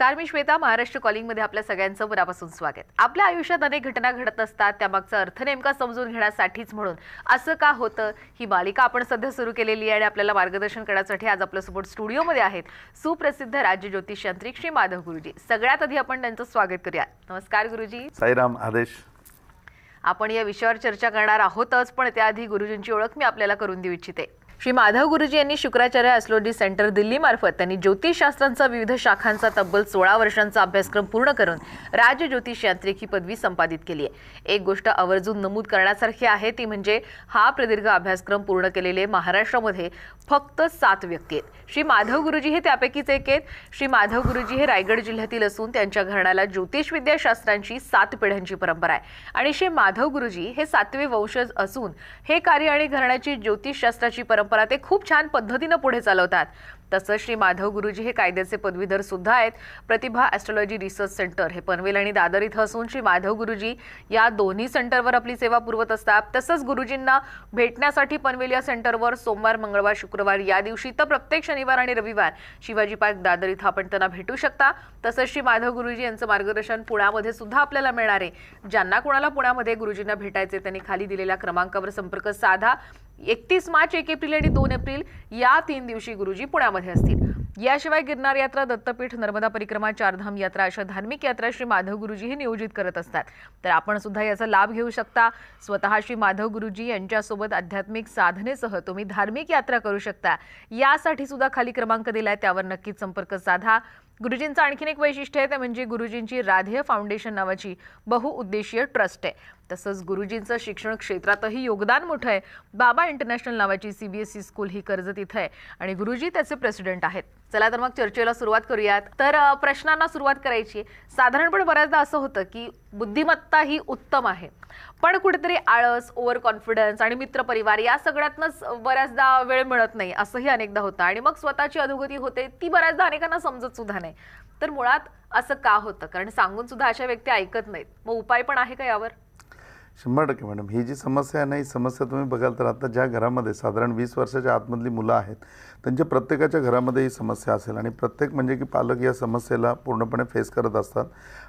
नमस्कार मी श्वेता महाराष्ट्र कॉलिंगमध्ये आपल्या सगळ्यांचं मनापासून स्वागत. आपल्या आयुष्यात अनेक घटना घडत असतात त्यामागचा अर्थ नेमका समजून घेण्यासाठीच म्हणून. असं का होतं? ही मालिका आपण सध्या सुरू केलेली आहे आणि आपल्याला मार्गदर्शन करण्यासाठी आज आपल्यासोबत स्टुडिओमध्ये आहेत सुप्रसिद्ध राज्य ज्योतिष यांत्रिक श्री माधव गुरुजी. सगळ्यात आधी आपण त्यांचं स्वागत करूया नमस्कार गुरुजी. साईराम आदेश. आपण या विषयावर चर्चा करणार आहोतच पण त्याआधी गुरुजींची ओळख मी आपल्याला करून देऊ इच्छिते. श्री माधव गुरुजी यांनी शुक्राचार्य ॲस्ट्रॉलॉजी सेंटर दिल्लीमार्फत त्यांनी ज्योतिषशास्त्रांचा विविध शाखांचा तब्बल सोळा वर्षांचा अभ्यासक्रम पूर्ण करून राज्य ज्योतिष यांत्रिक ही पदवी संपादित केली आहे. एक गोष्ट आवर्जून नमूद करण्यासारखी आहे ती म्हणजे हा प्रदीर्घ अभ्यासक्रम पूर्ण केलेले महाराष्ट्रामध्ये फक्त सात व्यक्ती आहेत. श्री माधव गुरुजी हे त्यापैकीच एक आहेत. श्री माधव गुरुजी हे रायगड जिल्ह्यातील असून त्यांच्या घराण्याला ज्योतिषविद्याशास्त्रांची सात पिढ्यांची परंपरा आहे. आणि श्री माधव गुरुजी हे सातवे वंशज असून हे कार्य आणि घराण्याची ज्योतिषशास्त्राची परंपरा ते खूप छान पद्धतीनं पुढे चालवतात. तसंच श्री माधव गुरुजी हे कायद्याचे पदवीधर सुद्धा आहेत. प्रतिभा ॲस्ट्रॉलॉजी रिसर्च सेंटर हे पनवेल आणि दादर इथं असून श्री माधव गुरुजी या दोन्ही सेंटरवर आपली सेवा पुरवत असतात. तसंच गुरुजींना भेटण्यासाठी पनवेल या सेंटरवर सोमवार मंगळवार शुक्रवार या दिवशी तर प्रत्येक शनिवार आणि रविवार शिवाजी पार्क दादर इथं आपण त्यांना भेटू शकता. तसंच श्री माधव गुरुजी यांचं मार्गदर्शन पुण्यामध्ये सुद्धा आपल्याला मिळणार आहे. ज्यांना कोणाला पुण्यामध्ये गुरुजींना भेटायचे त्यांनी खाली दिलेल्या क्रमांकावर संपर्क साधा. एकतीस मार्च एक एप्रिल आणि दोन एप्रिल या तीन दिवशी गुरुजी पुण्यामध्ये असतील. याशिवाय गिरनार यात्रा दत्तपीठ नर्मदा परिक्रमा चारधाम यात्रा अशा धार्मिक यात्रा श्री माधव गुरुजी हे नियोजित करत असतात. तर आपण सुद्धा याचा लाभ घेऊ शकता. स्वतः श्री माधव गुरुजी यांच्यासोबत आध्यात्मिक साधनेसह तुम्ही धार्मिक यात्रा करू शकता. यासाठी सुद्धा खाली क्रमांक दिलाय त्यावर नक्कीच संपर्क साधा. गुरुजींचं आणखीन एक वैशिष्ट्य आहे ते म्हणजे गुरुजींची राधेय फाउंडेशन नावाची बहुउद्देशीय ट्रस्ट आहे. तसंच गुरुजींचं शिक्षण क्षेत्रातही योगदान मोठं आहे. बाबा इंटरनॅशनल नावाची C B S E school ही कर्जत इथं आहे आणि गुरुजी त्याचे प्रेसिडेंट आहेत. चला तर मग चर्चेला सुरुवात करूयात. तर प्रश्नांना सुरुवात करायची. आहे. साधारणपणे बऱ्याचदा असं होतं की बुद्धिमत्ता ही उत्तम आहे. पण कुठेतरी आळस ओव्हर कॉन्फिडन्स आणि मित्रपरिवार या सगळ्यातनंच बऱ्याचदा वेळ मिळत नाही असंही अनेकदा होतं. आणि मग स्वतःची अधोगती होते ती बऱ्याचदा अनेकांना समजत सुद्धा नाही. तर मुळात असं का होतं? कारण सांगून सुद्धा अशा व्यक्ती ऐकत नाहीत. मग उपाय पण आहे का यावर? शंभर टक्के मॅडम. ही जी समस्या आहे ना ही समस्या तुम्ही बघाल तर आता ज्या घरामध्ये साधारण वीस वर्षाच्या आतमधली मुलं आहेत त्यांच्या प्रत्येकाच्या घरामध्ये ही समस्या असेल आणि प्रत्येक म्हणजे की पालक या समस्येला पूर्णपणे फेस करत असतात.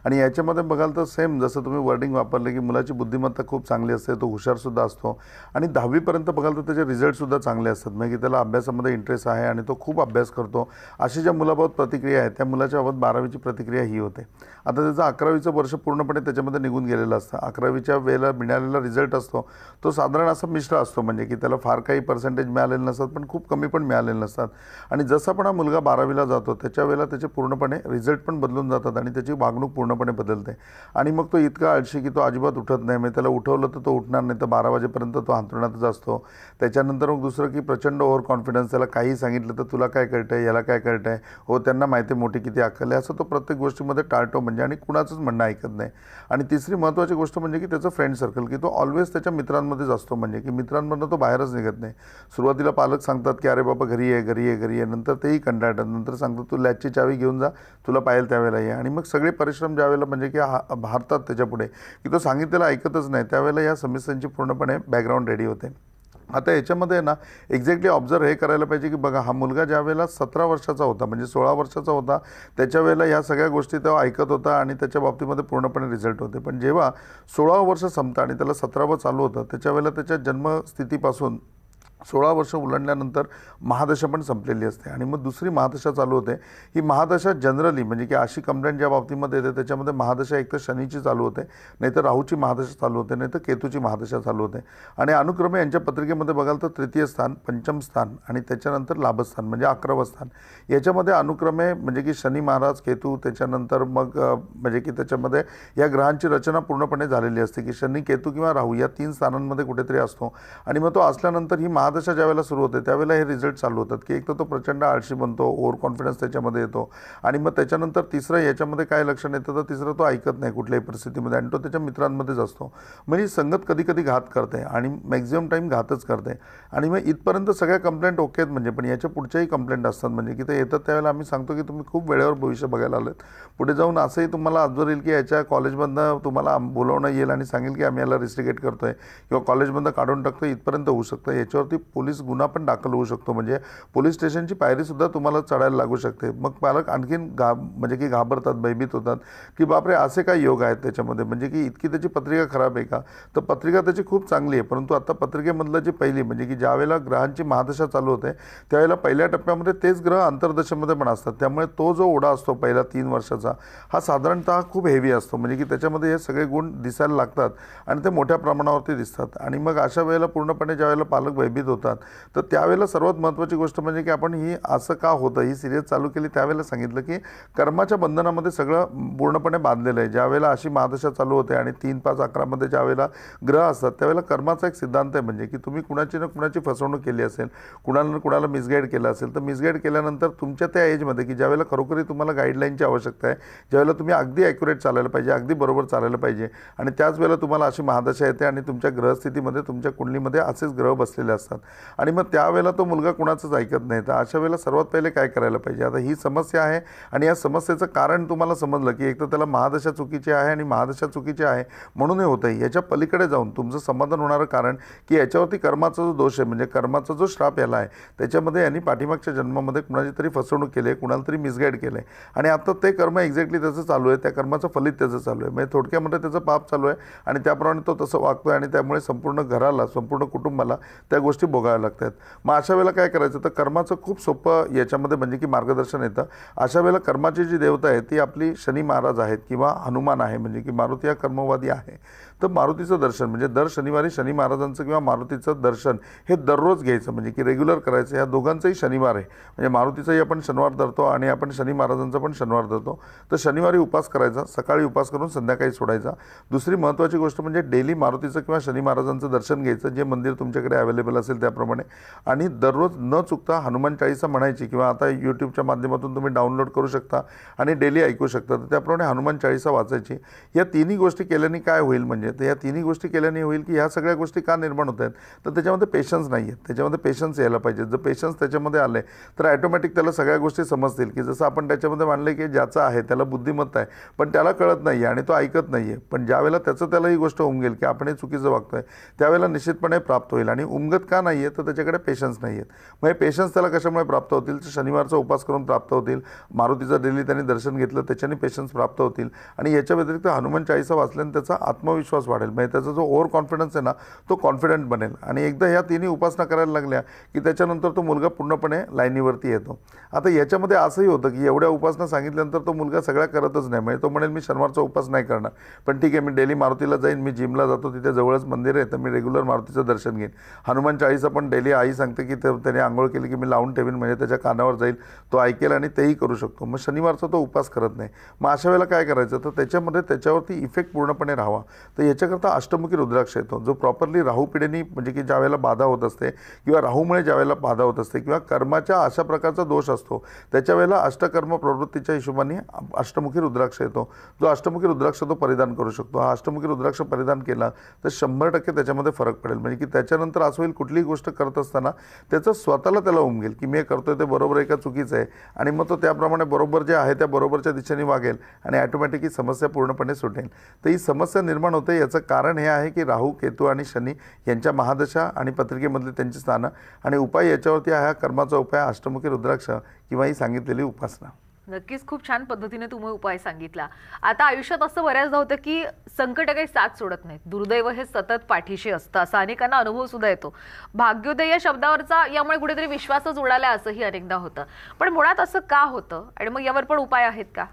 आणि याच्यामध्ये बघाल तर सेम जसं तुम्ही वर्डिंग वापरलं की मुलाची बुद्धिमत्ता खूप चांगली असते तो हुशारसुद्धा असतो. आणि दहावीपर्यंत बघाल तर त्याचे रिझल्टसुद्धा चांगले असतात. म्हणजे की त्याला अभ्यासामध्ये इंटरेस्ट आहे आणि तो खूप अभ्यास करतो. अशी ज्या मुलाबाबत प्रतिक्रिया आहे त्या मुलाच्या बाबत बारावीची प्रतिक्रिया ही होते. आता त्याचं अकरावीचं वर्ष पूर्णपणे त्याच्यामध्ये निघून गेलेलं असतं. अकरावीच्या वेळेला मिळालेला रिझल्ट असतो. तो साधारण असा मिश्र असतो. म्हणजे की त्याला फार काही पर्सेंटेज मिळालेले नसतात पण खूप कमी पण मिळालेलं नसतात. आणि जसा पण हा मुलगा बारावीला जातो त्याच्या वेळेला त्याचे पूर्णपणे रिझल्ट पण बदलून जातात आणि त्याची वागणूक पूर्णपणे बदलते. आणि मग तो इतका आळशी की तो अजिबात उठत नाही. म्हणजे त्याला उठवलं तर तो उठणार नाही. तर बारा वाजेपर्यंत तो अंतरुणातच असतो. त्याच्यानंतर मग दुसरं की प्रचंड ओव्हर कॉन्फिडन्स त्याला काही सांगितलं तर तुला काय कळतं आहे याला काय कळतं आहे हो त्यांना माहिती आहे मोठी किती अक्कल आहे. असं तो प्रत्येक गोष्टीमध्ये टाळतो म्हणजे आणि कुणाचंच म्हणणं ऐकत नाही. आणि तिसरी महत्त्वाची गोष्ट म्हणजे की त्याचं फ्रेंड सर्कल की तो ऑलवेज त्याच्या मित्रांमध्येच असतो म्हणजे की मित्रांमधनं तो बाहेरच निघत नाही. सुरुवातीला पालक सांगतात की अरे बाबा घरी आहे घरी आहे घरी आहे नंतर तेही कंटाळतात. नंतर सांगतात तू लॅचची चावी घेऊन जा तुला पाहिजे त्यावेळेला ये. आणि मग सगळे परिश्रम ज्यावेळेला म्हणजे की हा भारतात त्याच्यापुढे की तो सांगितलेलं ऐकतच नाही. त्यावेळेला या समस्यांची पूर्णपणे बॅकग्राऊंड रेडी होते. आता याच्यामध्ये ना एक्झॅक्टली ऑब्झर्व हे करायला पाहिजे की बघा हा मुलगा ज्या वेळेला सतरा वर्षाचा होता म्हणजे सोळा वर्षाचा होता त्याच्या वेळेला ह्या सगळ्या गोष्टी तेव्हा ऐकत होता आणि त्याच्या बाबतीमध्ये पूर्णपणे रिझल्ट होते. पण जेव्हा सोळावं वर्ष संपतं आणि त्याला सतरावं चालू होतं त्याच्या वेळेला त्याच्या जन्मस्थितीपासून सोळा वर्ष उलटल्यानंतर महादशा पण संपलेली असते. आणि मग दुसरी महादशा चालू होते. ही महादशा जनरली म्हणजे की अशी कंप्लेंट ज्या बाबतीमध्ये येते त्याच्यामध्ये महादशा एकतर शनीची चालू होते नाहीतर राहूची महादशा चालू होते नाहीतर केतूची महादशा चालू होते. आणि अनुक्रमे यांच्या पत्रिकेमध्ये बघाल तर तृतीय स्थान पंचम स्थान आणि त्याच्यानंतर लाभस्थान म्हणजे अकरावं स्थान. याच्यामध्ये अनुक्रमे म्हणजे की शनी महाराज केतू त्याच्यानंतर मग म्हणजे की त्याच्यामध्ये या ग्रहांची रचना पूर्णपणे झालेली असते की शनी केतू किंवा राहू या तीन स्थानांमध्ये कुठेतरी असतो. आणि मग तो असल्यानंतर ही महा महादशा ज्यावेळेला सुरू होते त्यावेळेला हे रिझल्ट चालू होतात की एक तर तो प्रचंड आळशी बनतो ओव्हर कॉन्फिडन्स त्याच्यामध्ये येतो आणि मग त्याच्यानंतर तिसरं याच्यामध्ये काय लक्षण येतं? तर तिसरं तो ऐकत नाही कुठल्याही परिस्थितीमध्ये आणि तो त्याच्या मित्रांमध्येच असतो. म्हणजे संगत कधी कधी घात करते आणि मॅक्झिमम टाईम घातच करते आणि मग इथपर्यंत सगळ्या कंप्लेंट ओके आहेत म्हणजे पण याच्या पुढच्याही कंप्लेंट असतात म्हणजे की ते येतात त्यावेळेला आम्ही सांगतो की तुम्ही खूप वेळेवर भविष्य बघायला आलेत. पुढे जाऊन असंही तुम्हाला आजवर येईल की याच्या कॉलेजमधनं तुम्हाला बोलावणं येईल आणि सांगेल की आम्ही याला रिस्ट्रिकेट करतो आहे किंवा कॉलेजमधनं काढून टाकतो इथपर्यंत होऊ शकतं. याच्यावरती पोलीस गुन्हा पण दाखल होऊ शकतो. म्हणजे पोलीस स्टेशनची पायरीसुद्धा तुम्हाला चढायला लागू शकते. मग पालक आणखीन घा म्हणजे की घाबरतात भयभीत होतात की बापरे असे काय योग आहेत त्याच्यामध्ये? म्हणजे की इतकी त्याची पत्रिका खराब आहे का? तर पत्रिका त्याची खूप चांगली आहे परंतु आता पत्रिकेमधलं जी पहिली म्हणजे की ज्यावेळेला ग्रहांची महादशा चालू होते त्यावेळेला पहिल्या टप्प्यामध्ये तेच ग्रह अंतर्दशेमध्ये पण असतात. त्यामुळे तो जो ओढा असतो पहिला तीन वर्षाचा हा साधारणतः खूप हेवी असतो. म्हणजे की त्याच्यामध्ये हे सगळे गुण दिसायला लागतात आणि ते मोठ्या प्रमाणावरती दिसतात. आणि मग अशा वेळेला पूर्णपणे ज्यावेळेला पालक भयभीत होतात. तर त्यावेळेला सर्वात महत्त्वाची गोष्ट म्हणजे की आपण ही असं का होतं? ही सिरियस चालू केली त्यावेळेला सांगितलं की कर्माच्या बंधनामध्ये सगळं पूर्णपणे बांधलेलं आहे. ज्यावेळेला अशी महादशा चालू होते आणि तीन पाच अकरामध्ये ज्यावेळेला ग्रह असतात त्यावेळेला कर्माचा एक सिद्धांत आहे म्हणजे की तुम्ही कुणाची ना कुणाची फसवणूक केली असेल कुणाला ना कुणाला मिसगाईड केलं असेल तर मिसगाईड केल्यानंतर तुमच्या त्या एजमध्ये की ज्यावेळेला खरोखरी तुम्हाला गाईडलाईनची आवश्यकता आहे ज्यावेळेला तुम्ही अगदी ॲक्युरेट चालायला पाहिजे अगदी बरोबर चालायला पाहिजे आणि त्याच वेळेला तुम्हाला अशी महादशा येते आणि तुमच्या ग्रहस्थितीमध्ये तुमच्या कुंडलीमध्ये असेच ग्रह बसलेले असतात. आणि मग त्यावेळेला तो मुलगा कुणाचंच ऐकत नाही. तर अशा वेळेला सर्वात पहिले काय करायला पाहिजे? आता ही समस्या आहे आणि या समस्येचं कारण तुम्हाला समजलं की एक तर त्याला महादशा चुकीची आहे आणि महादशा चुकीची आहे म्हणून हे होतं आहे याच्या पलीकडे जाऊन तुमचं समाधान होणारं कारण की याच्यावरती कर्माचा जो दोष आहे म्हणजे कर्माचा जो श्राप याला आहे त्याच्यामध्ये यांनी पाठीमागच्या जन्मामध्ये कुणाची तरी फसवणूक केली आहे कुणाला तरी मिसगाईड केलं आहे आणि आता ते कर्म एक्झॅक्टली त्याचं चालू आहे. त्या कर्माचं फलित त्याचं चालू आहे. म्हणजे थोडक्यामध्ये त्याचं पाप चालू आहे आणि त्याप्रमाणे तो तसं वागतो आहे आणि त्यामुळे संपूर्ण घराला संपूर्ण कुटुंबाला त्या गोष्टी भोगाव्या लागतात. मग अशा वेळेला काय करायचं? तर कर्माचं खूप सोपं याच्यामध्ये म्हणजे की मार्गदर्शन येतं. अशा वेळेला कर्माची जी देवता आहे ती आपली शनी महाराज आहेत किंवा हनुमान आहे म्हणजे की मारुती हा कर्मवादी आहे. तर मारुतीचं दर्शन म्हणजे दर शनिवारी शनी महाराजांचं किंवा मारुतीचं दर्शन हे दररोज घ्यायचं म्हणजे की रेग्युलर करायचं या दोघांचंही शनिवार आहे. म्हणजे मारुतीचाही आपण शनिवार धरतो आणि आपण शनी महाराजांचा पण शनिवार धरतो. तर शनिवारी उपास करायचा सकाळी उपास करून संध्याकाळी सोडायचा. दुसरी महत्त्वाची गोष्ट म्हणजे डेली मारुतीचं किंवा शनी महाराजांचं दर्शन घ्यायचं जे मंदिर तुमच्याकडे अवेलेबल असेल त्याप्रमाणे. आणि दररोज न चुकता हनुमान चाळीसा म्हणायची किंवा आता यूट्यूबच्या माध्यमातून तुम्ही डाउनलोड करू शकता आणि डेली ऐकू शकता. तर त्याप्रमाणे हनुमान चाळीसा वाचायची. या तिन्ही गोष्टी केल्याने काय होईल म्हणजे तर या तिन्ही गोष्टी केल्याने होईल की ह्या सगळ्या गोष्टी का निर्माण होत आहेत? तर त्याच्यामध्ये पेशन्स नाही आहेत त्याच्यामध्ये पेशन्स यायला पाहिजे. जर पेशन्स त्याच्यामध्ये आले तर ॲटोमॅटिक त्याला सगळ्या गोष्टी समजतील की जसं आपण त्याच्यामध्ये मानलं की ज्याचं आहे त्याला बुद्धिमत्ता आहे पण त्याला कळत नाही आहे आणि तो ऐकत नाही आहे. पण ज्यावेळेला त्याचं त्याला ही गोष्ट उमगेल की आपण हे चुकीचं वागतो आहे त्यावेळेला निश्चितपणे प्राप्त होईल. आणि उमगत का नाही आहे तर त्याच्याकडे पेशन्स नाही आहेत मग हे पेशन्स त्याला कशामुळे प्राप्त होतील? तर शनिवारचा उपास करून प्राप्त होतील. मारुतीचं डेली त्यांनी दर्शन घेतलं त्याच्याने पेशन्स प्राप्त होतील. आणि याच्या व्यतिरिक्त हनुमान चाळीसा वाचल्याने त्याचा आत्मविश्वास वाढेल. म्हणजे त्याचा जो ओव्हर कॉन्फिडन्स आहे ना तो कॉन्फिडंट बनेल. आणि एकदा ह्या तिन्ही उपासना करायला लागल्या की त्याच्यानंतर तो मुलगा पूर्णपणे लाईनीवरती येतो. आता याच्यामध्ये असंही होतं की एवढ्या उपासना सांगितल्यानंतर तो मुलगा सगळ्या करतच नाही. म्हणजे तो म्हणेल मी शनिवारचा उपास नाही करणार. पण ठीक आहे मी डेली मारुतीला जाईन मी जिमला जातो तिथे जवळच मंदिर आहे तर मी रेग्युलर मारुतीचं दर्शन घेईन. हनुमान चाळीसा पण डेली आई सांगते की ते- त्याने आंघोळ केली की मी लावून ठेवीन म्हणजे त्याच्या कानावर जाईल तो ऐकेल आणि तेही करू शकतो. मग शनिवारचा तो उपास करत नाही. मग अशा वेळेला काय करायचं? तर त्याच्यामध्ये त्याच्यावरती इफेक्ट पूर्णपणे राहावा. तर याच्याकरता अष्टमुखी रुद्राक्ष येतो. जो प्रॉपरली राहू पिढीने म्हणजे की ज्या वेळेला बाधा होत असते किंवा राहूमुळे ज्या वेळेला बाधा होत असते किंवा कर्माच्या अशा प्रकारचा दोष असतो त्याच्या वेळेला अष्टकर्म प्रवृत्तीच्या हिशोबाने अष्टमुखी रुद्राक्ष येतो. जो अष्टमुखी रुद्राक्ष तो परिधान करू शकतो. हा अष्टमुखी रुद्राक्ष परिधान केला तर शंभर टक्के त्याच्यामध्ये फरक पडेल. म्हणजे की त्याच्यानंतर असं होईल कुठलीही गोष्ट करत असताना त्याचं स्वतःला त्याला उमगेल की मी हे करतोय ते बरोबर आहे का चुकीचं आहे? आणि मग तो त्याप्रमाणे बरोबर जे आहे त्या बरोबरच्या दिशेने वागेल आणि ॲटोमॅटिक ही समस्या पूर्णपणे सुटेल. तर ही समस्या निर्माण होते याचं कारण हे आहे की राहू केतू आणि शनी यांच्या महादशा आणि पत्रिकेमधली त्यांची स्थानं आणि उपाय याच्यावरती आहे हा कर्माचा उपाय अष्टमुखी रुद्राक्ष किंवा ही सांगितलेली उपासना. नक्कीच खूप छान पद्धतीने तुम्ही उपाय सांगितला. आता आयुष्यात असं बऱ्याचदा होतं की संकट काही साथ सोडत नाहीत. दुर्दैव हे सतत पाठीशी असतं असा अनेकांना अनुभव सुद्धा येतो. भाग्योदय या शब्दावरचा यामुळे कुठेतरी विश्वासच उडाला असंही अनेकदा होतं. पण मुळात असं का होतं? आणि मग यावर पण उपाय आहेत का?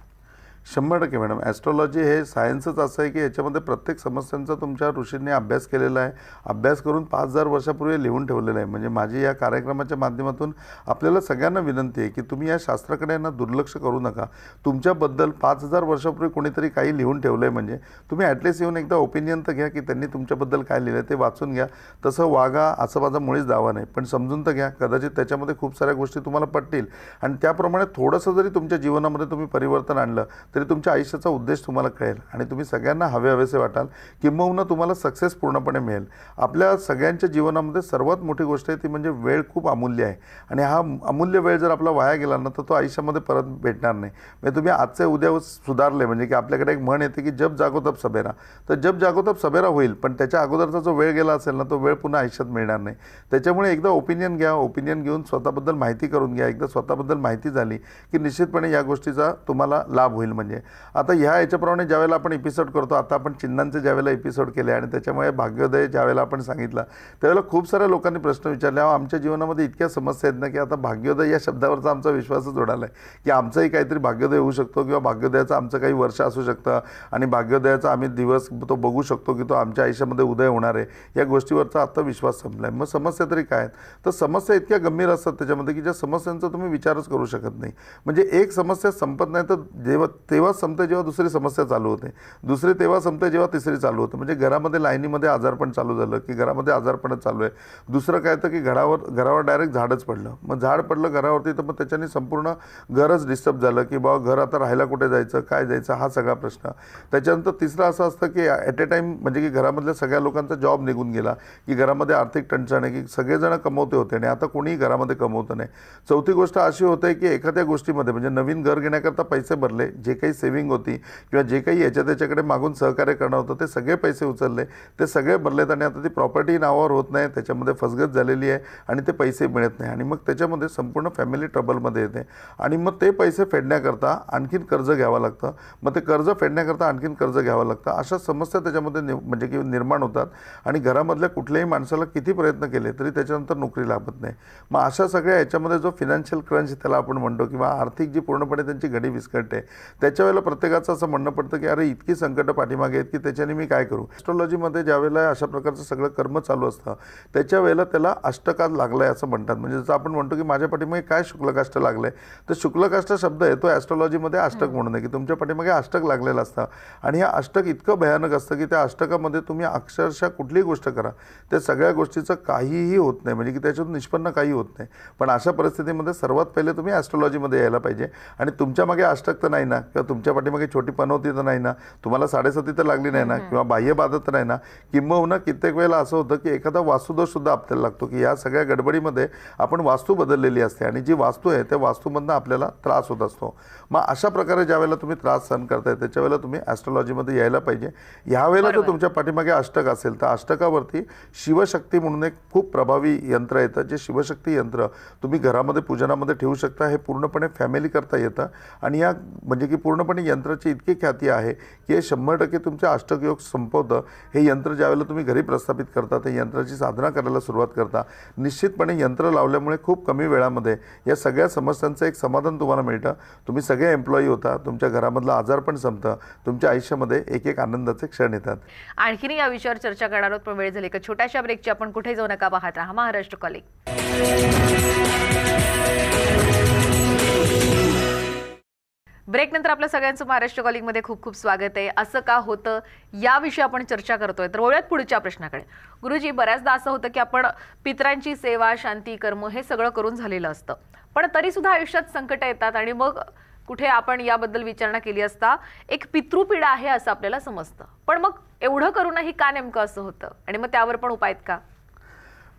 शंभर टक्के मॅडम ॲस्ट्रॉलॉजी हे सायन्सच असं आहे की याच्यामध्ये प्रत्येक समस्यांचा तुमच्या ऋषींनी अभ्यास केलेला आहे. अभ्यास करून पाच हजार वर्षापूर्वी लिहून ठेवलेलं आहे. म्हणजे माझी या कार्यक्रमाच्या माध्यमातून आपल्याला सगळ्यांना विनंती आहे की तुम्ही या शास्त्राकडे यांना दुर्लक्ष करू नका. तुमच्याबद्दल पाच हजार वर्षापूर्वी कोणीतरी काही लिहून ठेवलं आहे म्हणजे तुम्ही ॲटलीस्ट येऊन एकदा ओपिनियन तर घ्या की त्यांनी तुमच्याबद्दल काय लिहिलं आहे ते वाचून घ्या. तसं वागा असं माझा मुळीच दावा नाही. पण समजून तर घ्या. कदाचित त्याच्यामध्ये खूप साऱ्या गोष्टी तुम्हाला पटतील. आणि त्याप्रमाणे थोडंसं जरी तुमच्या जीवनामध्ये तुम्ही परिवर्तन आणलं तरी तुमच्या आयुष्याचा उद्देश तुम्हाला कळेल आणि तुम्ही सगळ्यांना हवे हवेसे वाटाल किंबहुना तुम्हाला सक्सेस पूर्णपणे मिळेल. आपल्या सगळ्यांच्या जीवनामध्ये सर्वात मोठी गोष्ट आहे ती म्हणजे वेळ खूप अमूल्य आहे. आणि हा अमूल्य वेळ जर आपला वाया गेला ना तर तो आयुष्यामध्ये परत भेटणार नाही. म्हणजे तुम्ही आजचे उद्या सुधारले म्हणजे की आपल्याकडे एक म्हण येते की जब जागोतप सबेरा तर जब जागो तब सबेरा होईल पण त्याच्या अगोदरचा जो वेळ गेला असेल ना तो वेळ पुन्हा आयुष्यात मिळणार नाही. त्याच्यामुळे एकदा ओपिनियन घ्या ओपिनियन घेऊन स्वतःबद्दल माहिती करून घ्या. एकदा स्वतःबद्दल माहिती झाली की निश्चितपणे या गोष्टीचा तुम्हाला लाभ होईल म्हणजे म्हणजे आता ह्या याच्याप्रमाणे ज्यावेळेला आपण एपिसोड करतो आता आपण चिन्हांचे ज्यावेळेला एपिसोड केले आणि त्याच्यामुळे भाग्योदय ज्यावेळेला आपण सांगितलं त्यावेळेला खूप साऱ्या लोकांनी प्रश्न विचारले. आमच्या जीवनामध्ये इतक्या समस्या आहेत ना की आता भाग्योदय या शब्दावरचा आमचा विश्वासच उडाला आहे की आमचाही काहीतरी भाग्योदय होऊ शकतो किंवा भाग्योदयाचं आमचं काही वर्ष असू शकतं आणि भाग्योदयाचा आम्ही दिवस तो बघू शकतो की तो आमच्या आयुष्यामध्ये उदय होणार आहे. या गोष्टीवरचा आता विश्वास संपला आहे मग समस्या तरी काय आहेत? तर समस्या इतक्या गंभीर असतात त्याच्यामध्ये की ज्या समस्यांचा तुम्ही विचारच करू शकत नाही. म्हणजे एक समस्या संपत नाही तर जेव्हा तेव्हा संपते जेव्हा दुसरी समस्या चालू होते. दुसरी तेव्हा संपते जेव्हा तिसरी चालू होते. म्हणजे घरामध्ये लाईनीमध्ये आजारपण चालू झालं की घरामध्ये आजारपणच चालू आहे. दुसरं काय तर की घरावर घरावर डायरेक्ट झाडच पडलं. मग झाड पडलं घरावरती तर मग त्याच्याने संपूर्ण घरच डिस्टर्ब झालं की बाबा घर आता राहायला कुठे जायचं काय जायचं हा सगळा प्रश्न. त्याच्यानंतर तिसरं असं असतं की ॲट अ टाईम म्हणजे की घरामधल्या सगळ्या लोकांचा जॉब निघून गेला की घरामध्ये आर्थिक टंचण आहे की सगळेजण कमवते होते आणि आता कोणीही घरामध्ये कमवतं नाही. चौथी गोष्ट अशी होते की एखाद्या गोष्टीमध्ये म्हणजे नवीन घर घेण्याकरता पैसे भरले जे काही सेव्हिंग होती किंवा जे काही याच्या त्याच्याकडे मागून सहकार्य करणं होतं ते सगळे पैसे उचलले. ते सगळे भरलेत आणि आता ती प्रॉपर्टी नावावर होत नाही त्याच्यामध्ये फसगत झालेली आहे आणि ते पैसे मिळत नाही. आणि मग त्याच्यामध्ये संपूर्ण फॅमिली ट्रबलमध्ये येते. आणि मग ते पैसे फेडण्याकरता आणखीन कर्ज घ्यावं लागतं. मग ते कर्ज फेडण्याकरता आणखीन कर्ज घ्यावं लागतं. अशा समस्या त्याच्यामध्ये नि म्हणजे की निर्माण होतात. आणि घरामधल्या कुठल्याही माणसाला किती प्रयत्न केले तरी त्याच्यानंतर नोकरी लाभत नाही. मग अशा सगळ्या याच्यामध्ये जो फिनान्शियल क्रंच त्याला आपण म्हणतो किंवा आर्थिक जी पूर्णपणे त्यांची घडी विस्कटते त्याच्या वेळेला प्रत्येकाचं असं म्हणणं पडतं की अरे इतकी संकटं पाठीमागे आहेत की त्याच्याने मी काय करू? ॲस्ट्रॉलॉजीमध्ये ज्या वेळेला अशा प्रकारचं सगळं कर्म चालू असतं त्याच्या वेळेला त्याला अष्टकात लागलं आहे असं म्हणतात. म्हणजे जसं आपण म्हणतो की माझ्या पाठीमागे काय शुक्लकाष्ट लागलं आहे तर शुक्लकाष्ट शब्द आहे तो ॲस्ट्रॉलॉजीमध्ये अष्टक म्हणून आहे की तुमच्या पाठीमागे अष्टक लागलेलं असतं. आणि हे अष्टक इतकं भयानक असतं की त्या अष्टकामध्ये तुम्ही अक्षरशः कुठलीही गोष्ट करा त्या सगळ्या गोष्टीचं काहीही होत नाही. म्हणजे की त्याच्यातून निष्पन्न काही होत नाही. पण अशा परिस्थितीमध्ये सर्वात पहिले तुम्ही ॲस्ट्रॉलॉजीमध्ये यायला पाहिजे. आणि तुमच्या मागे अष्टक तर नाही ना किंवा तुमच्या पाठीमागे छोटी पनवती तर नाही ना? तुम्हाला साडेसती तर लागली नाही ना? किंवा बाह्य बाधा तर नाही ना? किंबहुना कित्येक वेळेला असं होतं की एखादा वास्तुदोष सुद्धा आपल्याला लागतो की या सगळ्या गडबडीमध्ये आपण वास्तू बदललेली असते आणि जी वास्तू आहे त्या वास्तूमधनं आपल्याला त्रास होत असतो. मग अशा प्रकारे ज्या वेळेला तुम्ही त्रास सहन करताय त्याच्या वेळेला तुम्ही ॲस्ट्रॉलॉजीमध्ये यायला पाहिजे. यावेळेला जर तुमच्या पाठीमागे अष्टक असेल तर अष्टकावरती शिवशक्ती म्हणून एक खूप प्रभावी यंत्र येतं जे शिवशक्ती यंत्र तुम्ही घरामध्ये पूजनामध्ये ठेवू शकता. हे पूर्णपणे फॅमिली करता येतं. आणि या म्हणजे की पूर्णपणे यंत्राची इतकी ख्याती आहे की हे शंभर टक्के तुमचे अष्टकयोग संपवतं. हे यंत्र ज्यावेळेला तुम्ही घरी प्रस्थापित करता ते यंत्राची साधना करायला सुरुवात करता. निश्चितपणे यंत्र लावल्यामुळे खूप कमी वेळामध्ये या सगळ्या समस्यांचं एक समाधान तुम्हाला मिळतं. तुम्ही सगळे एम्प्लॉई होता तुमच्या घरामधलं आजार पण संपतं तुमच्या आयुष्यामध्ये एक एक आनंदाचे क्षण येतात. आणखीन या विषयावर चर्चा करणार आहोत पण वेळ झाली का छोट्याशा ब्रेकची आपण कुठे जाऊ नका पाहत राहा. महाराष्ट्र कॉलिंग ब्रेक नंतर आपल्या सगळ्यांचं महाराष्ट्र कॉलिंगमध्ये खूप खूप स्वागत आहे. असं का होतं? याविषयी आपण चर्चा करतोय. तर वळूयात पुढच्या प्रश्नाकडे. गुरुजी बऱ्याचदा असं होतं की आपण पित्रांची सेवा शांती कर्म हे सगळं करून झालेलं असतं. पण तरी सुद्धा आयुष्यात संकट येतात आणि मग कुठे आपण याबद्दल विचारणा केली असता एक पितृपीडा आहे असं आपल्याला समजतं. पण मग एवढं करूनही का नेमकं असं होतं? आणि मग त्यावर पण उपाय आहेत का?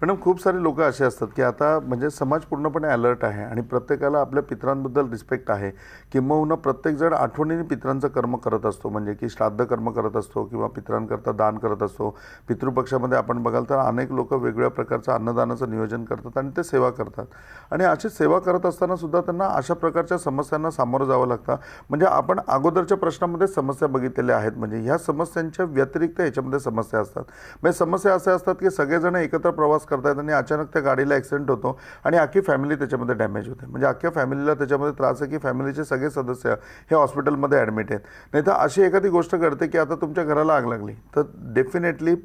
मॅडम खूप सारे लोक असे असतात की आता म्हणजे समाज पूर्णपणे अलर्ट आहे आणि प्रत्येकाला आपल्या पितरांबद्दल रिस्पेक्ट आहे. किंबहुना प्रत्येकजण आठवणीने पितरांचं कर्म करत असतो. म्हणजे की श्राद्ध कर्म करत असतो किंवा पितरांकरता दान करत असतो. पितृपक्षामध्ये आपण बघाल तर अनेक लोक वेगवेगळ्या प्रकारचं अन्नदानाचं नियोजन करतात आणि ते सेवा करतात. आणि अशी सेवा करत असताना सुद्धा त्यांना अशा प्रकारच्या समस्यांना सामोरं जावं लागतं. म्हणजे आपण अगोदरच्या प्रश्नामध्ये समस्या बघितलेल्या आहेत. म्हणजे ह्या समस्यांच्या व्यतिरिक्त याच्यामध्ये समस्या असतात. म्हणजे समस्या अशा असतात की सगळेजण एकत्र प्रवास करतायत आणि अचानक त्या गाडीला ॲक्सिडेंट होतो आणि अख्खी फॅमिली त्याच्यामध्ये डॅमेज होते. म्हणजे अख्ख्या फॅमिलीला त्याच्यामध्ये त्रास आहे की फॅमिलीचे सगळे सदस्य हे हॉस्पिटलमध्ये ॲडमिट आहेत. नाही तर अशी एखादी गोष्ट घडते की आता तुमच्या घराला आग लागली. तर डेफिनेटली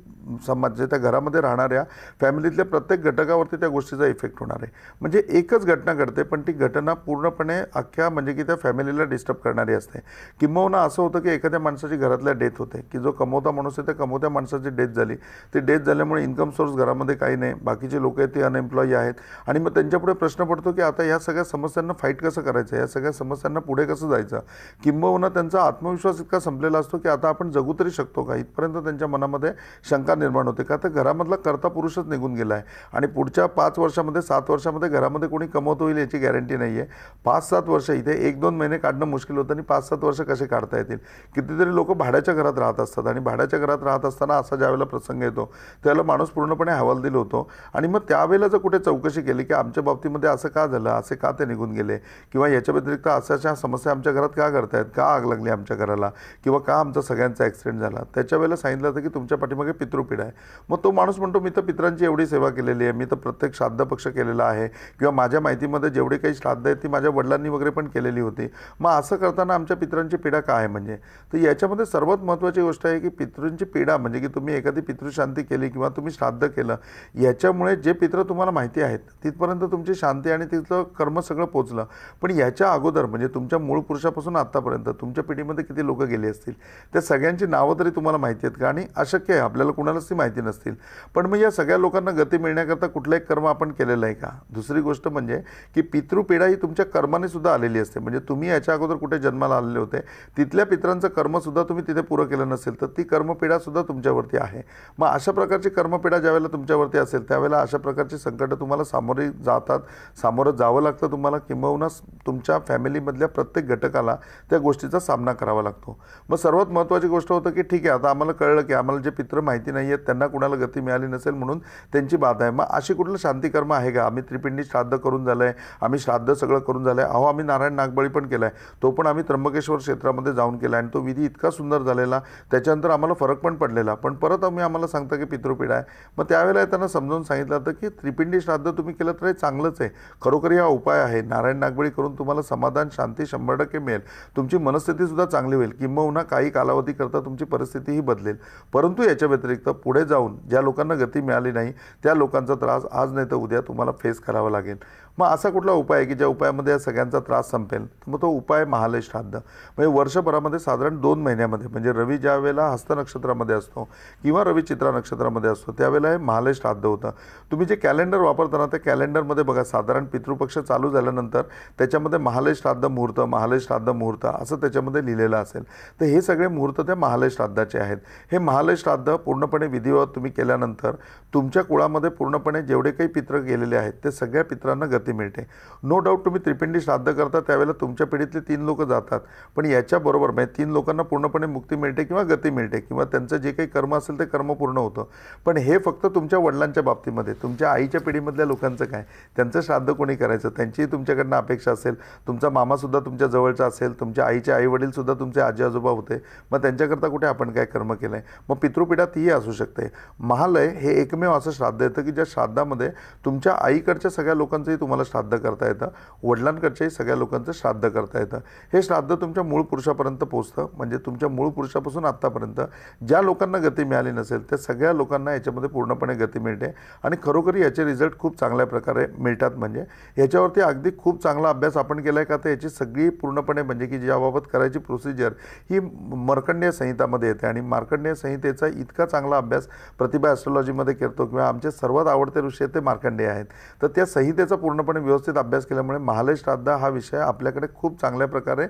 समाज जे त्या घरामध्ये राहणाऱ्या फॅमिलीतल्या प्रत्येक घटकावरती त्या गोष्टीचा इफेक्ट होणार आहे. म्हणजे एकच घटना घडते पण ती घटना पूर्णपणे अख्ख्या म्हणजे की त्या फॅमिलीला डिस्टर्ब करणारी असते. किंबहुना असं होतं की एखाद्या माणसाची घरातल्या डेथ होते की जो कमवता माणूस आहे त्या कमवत्या माणसाची डेथ झाली. ती डेथ झाल्यामुळे इन्कम सोर्स घरामध्ये काही नाही बाकीचे लोक आहेत ते अनएम्प्लॉई आहेत. आणि मग त्यांच्यापुढे प्रश्न पडतो की आता या सगळ्या समस्यांना फाईट कसं करायचं? या सगळ्या समस्यांना पुढे कसं जायचं? किंबहुना त्यांचा आत्मविश्वास इतका संपलेला असतो की आता आपण जगू तरी शकतो का? इथपर्यंत त्यांच्या मनामध्ये शंका निर्माण होते. का तर घरामधला कर्ता पुरुषच निघून गेला आहे. आणि पुढच्या पाच वर्षामध्ये सात वर्षामध्ये घरामध्ये कोणी कमवत होईल याची गॅरंटी नाही आहे. पाच सात वर्ष इथे एक दोन महिने काढणं मुश्किल होतं आणि पाच सात वर्ष कसे काढता येतील? कितीतरी लोक भाड्याच्या घरात राहत असतात आणि भाड्याच्या घरात राहत असताना असा ज्यावेळेला प्रसंग येतो त्यावेळेला माणूस पूर्णपणे हवालदिल होतो. आणि मग त्यावेळेला जर कुठे चौकशी केली की आमच्या बाबतीमध्ये असं का झालं असे का ते निघून गेले? किंवा याच्या व्यतिरिक्त अशाच्या समस्या आमच्या घरात का करतायत का आग लागली आमच्या घराला? किंवा का आमचा सगळ्यांचा ॲक्सिडेंट झाला? त्याच्या वेळेला सांगितलं होतं की तुमच्या पाठीमागे पितृ पितृपीड आहे. मग तो माणूस म्हणतो मी तर पित्रांची एवढी सेवा केलेली आहे. मी तर प्रत्येक श्राद्ध पक्ष केलेला आहे. किंवा माझ्या माहितीमध्ये जेवढे काही श्राद्ध आहेत ती माझ्या वडिलांनी वगैरे पण केलेली होती. मग असं करताना आमच्या पित्रांची पीडा काय आहे म्हणजे? तर याच्यामध्ये सर्वात महत्त्वाची गोष्ट आहे की पितृंची पीडा म्हणजे की तुम्ही एखादी पितृशांती केली किंवा तुम्ही श्राद्ध केलं याच्यामुळे जे पित्र तुम्हाला माहिती आहेत तिथपर्यंत तुमची शांती आणि तिथलं कर्म सगळं पोचलं. पण याच्या अगोदर म्हणजे तुमच्या मूळ पुरुषापासून आत्तापर्यंत तुमच्या पिढीमध्ये किती लोक गेले असतील त्या सगळ्यांची नावं तरी तुम्हाला माहिती आहेत का? आणि अशक्य आहे आपल्याला कोणालाच ती माहिती नसतील. पण मग या सगळ्या लोकांना गती मिळण्याकरता कुठलं एक कर्म आपण केलेलं आहे का? दुसरी गोष्ट म्हणजे की पितृपिढा ही तुमच्या कर्माने सुद्धा आलेली असते. म्हणजे तुम्ही याच्या अगोदर कुठे जन्माला आलेले होते तिथल्या पित्रांचं कर्मसुद्धा तुम्ही तिथे पुरं केलं नसेल तर ती कर्मपिढासुद्धा तुमच्यावरती आहे. मग अशा प्रकारची कर्मपिढा ज्यावेळेला तुमच्यावरती असेल त्यावेळेला अशा प्रकारची संकटं तुम्हाला सामोरे जातात सामोरं जावं लागतं तुम्हाला किंबहुना तुमच्या फॅमिलीमधल्या प्रत्येक घटकाला त्या गोष्टीचा सामना करावा लागतो. मग सर्वात महत्त्वाची गोष्ट होतं की ठीक आहे आता आम्हाला कळलं की आम्हाला जे पित्र माहिती नाही नाही आहेत त्यांना कुणाला गती मिळाली नसेल म्हणून त्यांची बाधा आहे. मग अशी कुठलं शांतिकर्म आहे का? आम्ही त्रिपिंडी श्राद्ध करून झालं आहे आम्ही श्राद्ध सगळं करून झालं आहे अहो आम्ही नारायण नागबळी पण केला आहे तो पण आम्ही त्र्यंबकेश्वर क्षेत्रामध्ये जाऊन केला आणि तो विधी इतका सुंदर झालेला त्याच्यानंतर आम्हाला फरक पण पडलेला. पण परत आम्ही आम्हाला सांगता की पितृपीड आहे. मग त्यावेळेला त्यांना समजावून सांगितलं होतं की त्रिपिंडी श्राद्ध तुम्ही केलं तर हे चांगलंच आहे. खरोखर हा उपाय आहे. नारायण नागबळी करून तुम्हाला समाधान शांती शंभर टक्के मिळेल. तुमची मनस्थितीसुद्धा चांगली होईल. किंबहुना काही कालावधीकरता तुमची परिस्थितीही बदलेल. परंतु याच्या व्यतिरिक्त पुढे जाऊन ज्या लोकांना गती मिळाली नाही त्या लोकांचा त्रास आज नाही तर उद्या तुम्हाला फेस करावा लागेल. मग असा कुठला उपाय आहे की ज्या उपायामध्ये या सगळ्यांचा त्रास संपेल? तर मग तो उपाय महालय श्राद्ध. म्हणजे वर्षभरामध्ये साधारण दोन महिन्यामध्ये म्हणजे रवी ज्या वेळेला हस्त नक्षत्रामध्ये असतो किंवा रवी चित्रा नक्षत्रामध्ये असतो त्यावेळेला हे महालय श्राद्ध होतं. तुम्ही जे कॅलेंडर वापरताना त्या कॅलेंडरमध्ये बघा साधारण पितृपक्ष चालू झाल्यानंतर त्याच्यामध्ये महालय श्राद्ध मुहूर्त महालय श्राद्ध मुहूर्त असं त्याच्यामध्ये लिहिलेलं असेल. तर हे सगळे मुहूर्त त्या महालय श्राद्धाचे आहेत. हे महालय श्राद्ध पूर्णपणे विधिवत तुम्ही केल्यानंतर तुमच्या कुळामध्ये पूर्णपणे जेवढे काही पित्र गेलेले आहेत ते सगळ्या पित्रांना गती मिळते. नो डाऊट तुम्ही त्रिपिंडी श्राद्ध करता त्यावेळेला तुमच्या पिढीतले तीन लोक जातात. पण याच्याबरोबर म्हणजे तीन लोकांना पूर्णपणे मुक्ती मिळते किंवा गती मिळते किंवा त्यांचं जे काही कर्म असेल ते कर्म पूर्ण होतं. पण हे फक्त तुमच्या वडिलांच्या बाबतीमध्ये तुमच्या आईच्या पिढीमधल्या लोकांचं काय? त्यांचं श्राद्ध कोणी करायचं? त्यांचीही तुमच्याकडनं अपेक्षा असेल. तुमचा मामासुद्धा तुमच्या जवळचा असेल. तुमच्या आईचे आईवडीलसुद्धा तुमचे आजी आजोबा होते. मग त्यांच्याकरता कुठे आपण काय कर्म केलं आहे मग पितृपीठात ही असू शकते. महालय हे एकमेव असं श्राद्ध येतं की ज्या श्राद्धामध्ये तुमच्या आईकडच्या सगळ्या लोकांचंही तुम्हाला श्राद्ध करता येतं. वडिलांकडच्याही सगळ्या लोकांचं श्राद्ध करता येतं. हे श्राद्ध तुमच्या मूळ पुरुषापर्यंत पोचतं म्हणजे तुमच्या मूळ पुरुषापासून आत्तापर्यंत ज्या लोकांना गती मिळाली नसेल त्या सगळ्या लोकांना याच्यामध्ये पूर्णपणे गती मिळते. आणि खरोखरी याचे रिझल्ट खूप चांगल्या प्रकारे मिळतात. म्हणजे याच्यावरती अगदी खूप चांगला अभ्यास आपण केला आहे का तर याची सगळी पूर्णपणे म्हणजे की ज्याबाबत करायची प्रोसिजर ही मार्कंडेय संहितामध्ये येते. आणि मार्कंडेय संहितेचा इतका चांगला अभ्यास प्रतिभा ॲस्ट्रॉलॉजीमध्ये करतो किंवा आमचे सर्वात आवडते ऋषी आहेत ते मार्कंडेय आहेत. तर त्या संहितेचा पूर्णपणे व्यवस्थित अभ्यास केल्यामुळे महालय श्राद्ध हा विषय आपल्याकडे खूप चांगल्या प्रकारे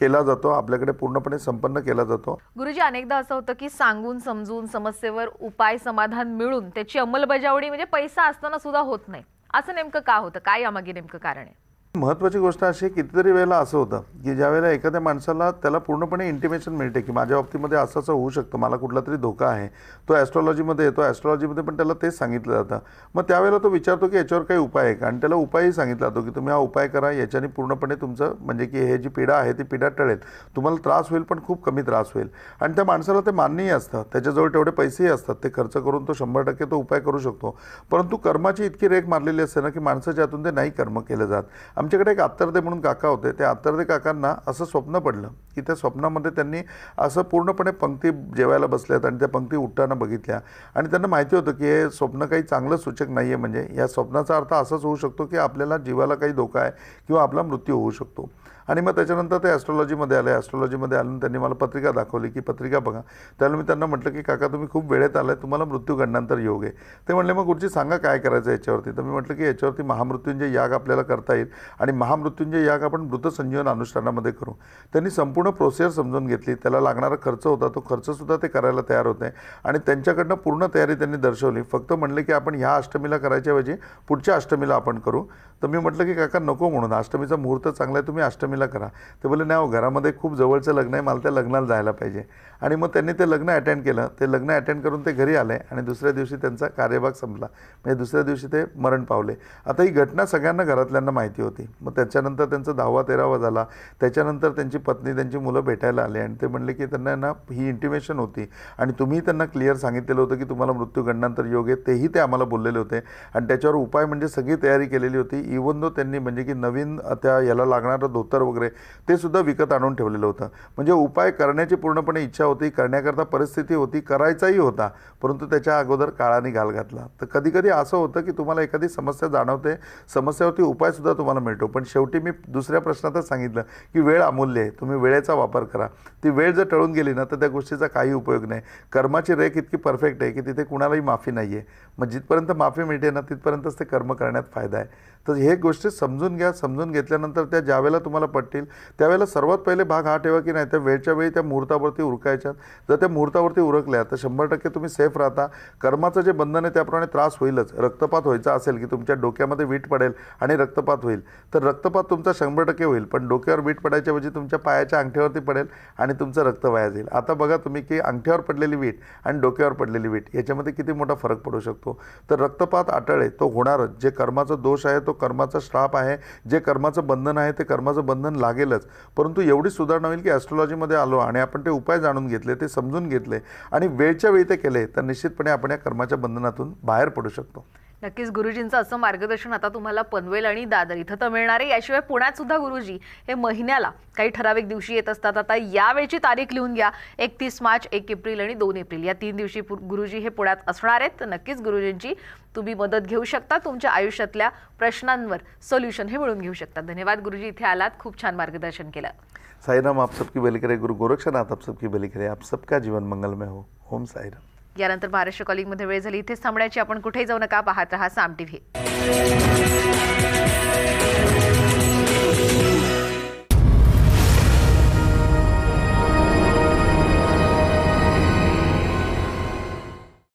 केला जातो आपल्याकडे पूर्णपणे संपन्न केला जातो. गुरुजी अनेकदा असं होतं की सांगून समजून समस्येवर उपाय समाधान मिळून त्याची अंमलबजावणी म्हणजे पैसा असताना सुद्धा होत नाही. असं नेमकं का होतं? काय यामागे नेमकं कारण आहे? महत्त्वाची गोष्ट अशी कितीतरी वेळेला असं होतं की ज्या वेळेला एखाद्या माणसाला त्याला पूर्णपणे इंटिमेशन मिळते की माझ्या बाबतीमध्ये असं असं होऊ शकतं मला कुठला तरी धोका आहे तो ॲस्ट्रॉलॉजीमध्ये येतो ॲस्ट्रॉलॉजीमध्ये पण त्याला तेच सांगितलं जातं. मग त्यावेळेला तो विचारतो की याच्यावर काही उपाय आहे का? आणि त्याला उपायही सांगितला जातो की तुम्ही हा उपाय करा याच्याने पूर्णपणे तुमचं म्हणजे की हे जी पिढा आहे ती पिढा टळेल. तुम्हाला त्रास होईल पण खूप कमी त्रास होईल. आणि त्या माणसाला ते मान्यही असतं त्याच्याजवळ तेवढे पैसेही असतात ते खर्च करून तो शंभर टक्के तो उपाय करू शकतो. परंतु कर्माची इतकी रेख मारलेली असते ना की माणसाच्या हातून ते नाही कर्म केलं जात. आमच्याकडे एक आत्तरदे म्हणून काका होते. त्या आत्तरदे काकांना असं स्वप्न पडलं की त्या स्वप्नामध्ये त्यांनी असं पूर्णपणे पंक्ती जेवायला बसल्यात आणि त्या पंक्ती उठताना बघितल्या. आणि त्यांना माहिती होतं की हे स्वप्न काही चांगलं सूचक नाही आहे म्हणजे या स्वप्नाचा अर्थ असाच होऊ शकतो की आपल्याला जीवाला काही धोका आहे किंवा आपला मृत्यू होऊ शकतो. आणि मग त्याच्यानंतर ते ॲस्ट्रॉलॉजीमध्ये आले. ॲस्ट्रॉलॉजीमध्ये आल्यानं त्यांनी मला पत्रिका दाखवली की पत्रिका बघा. त्याला मी त्यांना म्हटलं की काका तुम्ही खूप वेळेत आलाय. तुम्हाला मृत्यू गणनांतर योग आहे. ते म्हणले मग गुरुजी सांगा काय करायचं याच्यावरती? तर मी म्हटलं की याच्यावरती महामृत्यूंजय याग आपल्याला करता येईल आणि महामृत्यूंजय याग आपण मृतसंजीवन अनुष्ठानामध्ये करू. त्यांनी संपूर्ण प्रोसेस समजून घेतली. त्याला लागणारा खर्च होता. तो खर्चसुद्धा ते करायला तयार होते. आणि त्यांच्याकडनं पूर्ण तयारी त्यांनी दर्शवली. फक्त म्हणले की आपण ह्या अष्टमीला करायच्या ऐवजी पुढच्या अष्टमीला आपण करू. तर मी म्हटलं की काका नको म्हणून. अष्टमीचा मुहूर्त चांगला आहे. तुम्ही अष्टमी अष्टमीला करा. ते बोलले नाही हो घरामध्ये खूप जवळचं लग्न आहे मला त्या लग्नाला जायला पाहिजे. आणि मग त्यांनी ते लग्न अटेंड केलं. ते लग्न अटेंड करून ते घरी आले आणि दुसऱ्या दिवशी त्यांचा कार्यभाग संपला. म्हणजे दुसऱ्या दिवशी ते मरण पावले. आता ही घटना सगळ्यांना घरातल्यांना माहिती होती. मग त्याच्यानंतर त्यांचा दहावा तेरावा झाला. त्याच्यानंतर त्यांची पत्नी त्यांची मुलं भेटायला आले आणि ते म्हणले की त्यांना ना ही इंटिमेशन होती आणि तुम्ही त्यांना क्लिअर सांगितलेलं होतं की तुम्हाला मृत्यू गणनांतर योग आहे. तेही ते आम्हाला बोललेले होते. आणि त्याच्यावर उपाय म्हणजे सगळी तयारी केलेली होती. इवन दो त्यांनी म्हणजे की नवीन त्या याला लागणारं धोतर वगैरे ते सुद्धा विकत आणून ठेवलेलं होतं. म्हणजे उपाय करण्याची पूर्णपणे इच्छा होती करण्याकरता परिस्थिती होती करायचाही होता परंतु त्याच्या अगोदर काळाने घाल घातला. तर कधीकधी असं होतं की तुम्हाला एखादी समस्या जाणवते समस्यावरती उपायसुद्धा तुम्हाला मिळतो. पण शेवटी मी दुसऱ्या प्रश्नातच सांगितलं की वेळ अमूल्य आहे तुम्ही वेळेचा वापर करा. ती वेळ जर टळून गेली ना तर त्या गोष्टीचा काही उपयोग नाही. कर्माची रेख इतकी परफेक्ट आहे की तिथे कुणालाही माफी नाही आहे मग जिथपर्यंत माफी मिळते ना तिथपर्यंतच ते कर्म करण्यात फायदा आहे. तर हे गोष्टी समजून घ्या समजून घेतल्यानंतर त्या ज्यावेळेला तुम्हाला पटतील त्यावेळेला सर्वात पहिले भाग हा ठेवा की नाही त्या वेळच्या वेळी त्या मुहूर्तावरती उरकायच्यात जर त्या मुहूर्तावरती उरकल्या तर शंभर टक्के तुम्ही सेफ राहता. कर्माचं जे बंधन आहे त्याप्रमाणे त्रास होईलच. रक्तपात व्हायचा असेल की तुमच्या डोक्यामध्ये वीट पडेल आणि रक्तपात होईल तर रक्तपात तुमचा शंभर टक्के होईल पण डोक्यावर वीट पडायच्याऐवजी तुमच्या पायाच्या अंगठ्यावरती पडेल आणि तुमचं रक्त वाया जाईल. आता बघा तुम्ही की अंगठ्यावर पडलेली वीट आणि डोक्यावर पडलेली वीट याच्यामध्ये किती मोठा फरक पडू शकतो? तर रक्तपात आटळे तो होणारच. जे कर्माचा दोष आहे तो कर्माचा श्राप आहे जे कर्माचं बंधन आहे ते कर्माचं बंधन लागेलच. परंतु एवढी सुधारणा होईल की ॲस्ट्रॉलॉजीमध्ये आलो आणि आपण ते उपाय जाणून घेतले ते समजून घेतले आणि वेळच्या वेळी ते केले तर निश्चितपणे आपण या कर्माच्या बंधनातून बाहेर पडू शकतो. नक्कीच गुरुजींचं असं मार्गदर्शन आता तुम्हाला पनवेल आणि दादर इथं तर मिळणार आहे. याशिवाय पुण्यात सुद्धा गुरुजी हे महिन्याला काही ठराविक दिवशी येत असतात. आता यावेळची तारीख लिहून घ्या. एकतीस मार्च एक एप्रिल आणि दोन एप्रिल. या तीन दिवशी पु- गुरुजी हे पुण्यात असणार आहेत. तर नक्कीच गुरुजींची तुम्ही मदत घेऊ शकता. तुमच्या आयुष्यातल्या प्रश्नांवर सोल्युशन हे मिळून घेऊ शकता. धन्यवाद गुरुजी. इथे आलात. खूप छान मार्गदर्शन केलं. साईराम आप सबकी भली करे. गुरु गोरक्षनाथ आप सबकी भली करे. आप सबका जीवन मंगलमय हो. ओम साईराम. यानंतर महाराष्ट्र कॉलिंगमध्ये वेळ झाली. इथेच थांबण्याची आपण कुठेही जाऊ नका. पाहत रहा साम टीव्ही.